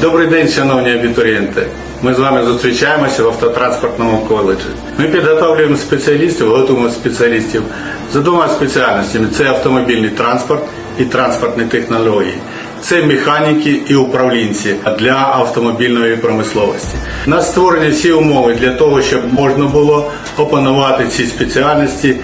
Добрий день, шановні абітурієнти. Ми з вами зустрічаємося в автотранспортному коледжі. Ми підготовлюємо спеціалістів, готуємо спеціалістів за двома спеціальностями: це автомобільний транспорт і транспортні технології. Це механіки і управлінці для автомобільної промисловості. У нас створені всі умови для того, щоб можна було опанувати ці спеціальності,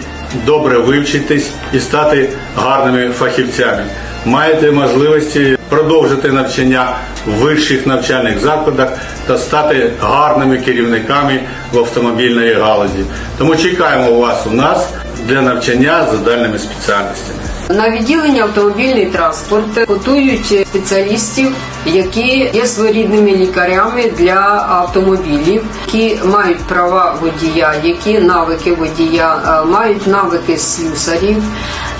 добре вивчитись і стати гарними фахівцями. Маєте можливості продовжити навчання в вищих навчальних закладах та стати гарними керівниками в автомобільної галузі. Тому чекаємо вас у нас для навчання за дальними спеціальностями. На відділенні автомобільний транспорт готують спеціалістів, які є своєрідними лікарями для автомобілів, які мають права водія, які навики водія, е, мають навики слюсарів,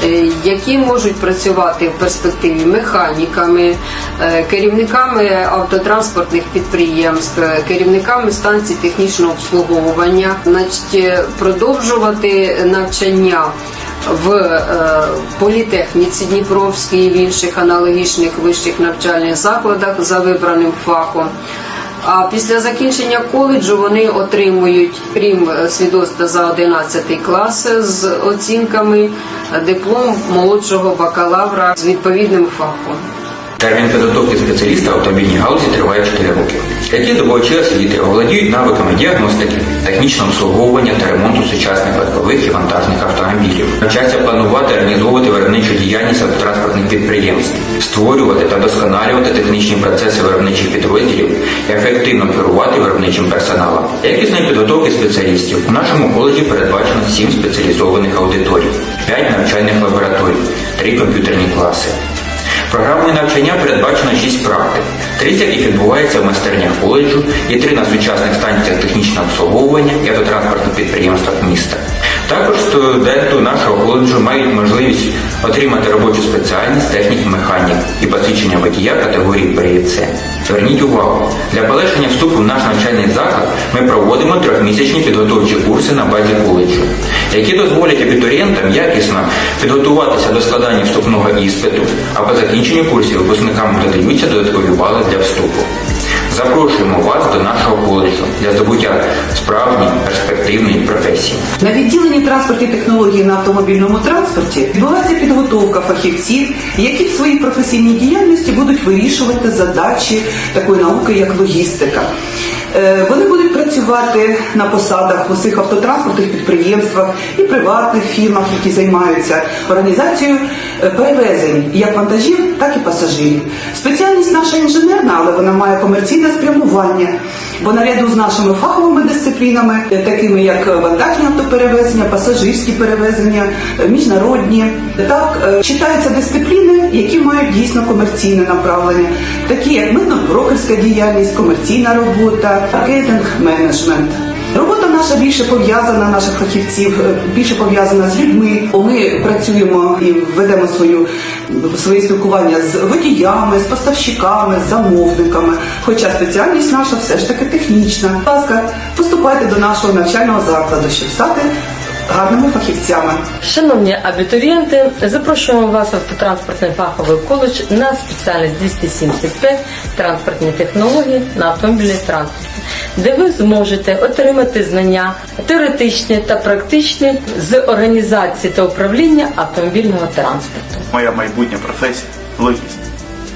е, які можуть працювати в перспективі механіками, е, керівниками автотранспортних підприємств, керівниками станцій технічного обслуговування, значить продовжувати навчання в е, політехніці Дніпровській і в інших аналогічних вищих навчальних закладах за вибраним фахом. А після закінчення коледжу вони отримують, крім е, свідоцтва за 11 клас з оцінками, диплом молодшого бакалавра з відповідним фахом. Термін підготовки спеціаліста в автомобільній галузі триває 4 роки, які добувачі освіти оволодіють навиками діагностики, технічного обслуговування та ремонту сучасних легкових і вантажних автомобілів, навчаться планувати, організовувати виробничу діяльність автотранспортних підприємств, створювати та досконалювати технічні процеси виробничих підрозділів, ефективно керувати виробничим персоналом. Якісної підготовки спеціалістів у нашому коледжі передбачено 7 спеціалізованих аудиторій, 5 навчальних лабораторій, 3 комп'ютерні класи. Програмою навчання передбачено 6 30 яких відбувається в майстернях коледжу і три на сучасних станціях технічного обслуговування і автотранспортних підприємствах міста. Також студенти нашого коледжу мають можливість отримати робочу спеціальність технік-механік і посвідчення водія категорії С. Зверніть увагу, для полегшення вступу в наш навчальний заклад ми проводимо трьохмісячні підготовчі курси на базі коледжу, які дозволять абітурієнтам якісно підготуватися до складання вступного іспиту, а по закінченню курсів випускникам додаються додаткові бали для вступу. Запрошуємо вас до нашого коледжу для здобуття справжньої перспективної професії. На відділенні транспортні технології на автомобільному транспорті відбувається підготовка фахівців, які в своїй професійній діяльності будуть вирішувати задачі такої науки, як логістика. Е, Вони будуть працювати на посадах в усіх автотранспортних підприємствах і приватних фірмах, які займаються організацією е, перевезень як вантажів, так і пасажирів. Спеціальність наша інженерна, але вона має комерційне спрямування. Бо наряду з нашими фаховими дисциплінами, е, такими як вантажні автоперевезення, пасажирські перевезення, міжнародні, так читаються дисципліни, які мають дійсно комерційне направлення, такі як митно-брокерська діяльність, комерційна робота, маркетинг, менеджмент. Робота наша більше пов'язана, наших фахівців е, більше пов'язана з людьми. Ми працюємо і ведемо свою своє спілкування з водіями, з поставщиками, з замовниками. Хоча спеціальність наша все ж таки технічна. Ласка, поступайте до нашого навчального закладу, щоб стати гарними фахівцями. Шановні абітурієнти, запрошуємо вас в автотранспортний фаховий коледж на спеціальність 275 транспортні технології на автомобільний транспорт, де ви зможете отримати знання теоретичні та практичні з організації та управління автомобільного транспорту. Моя майбутня професія логіст.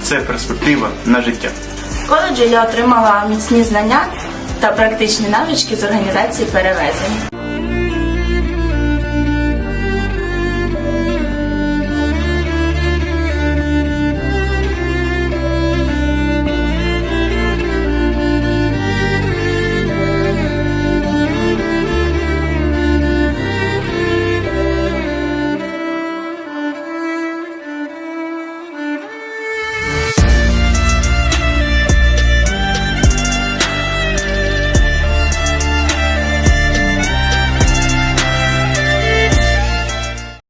Це перспектива на життя. В коледжі я отримала міцні знання та практичні навички з організації перевезень.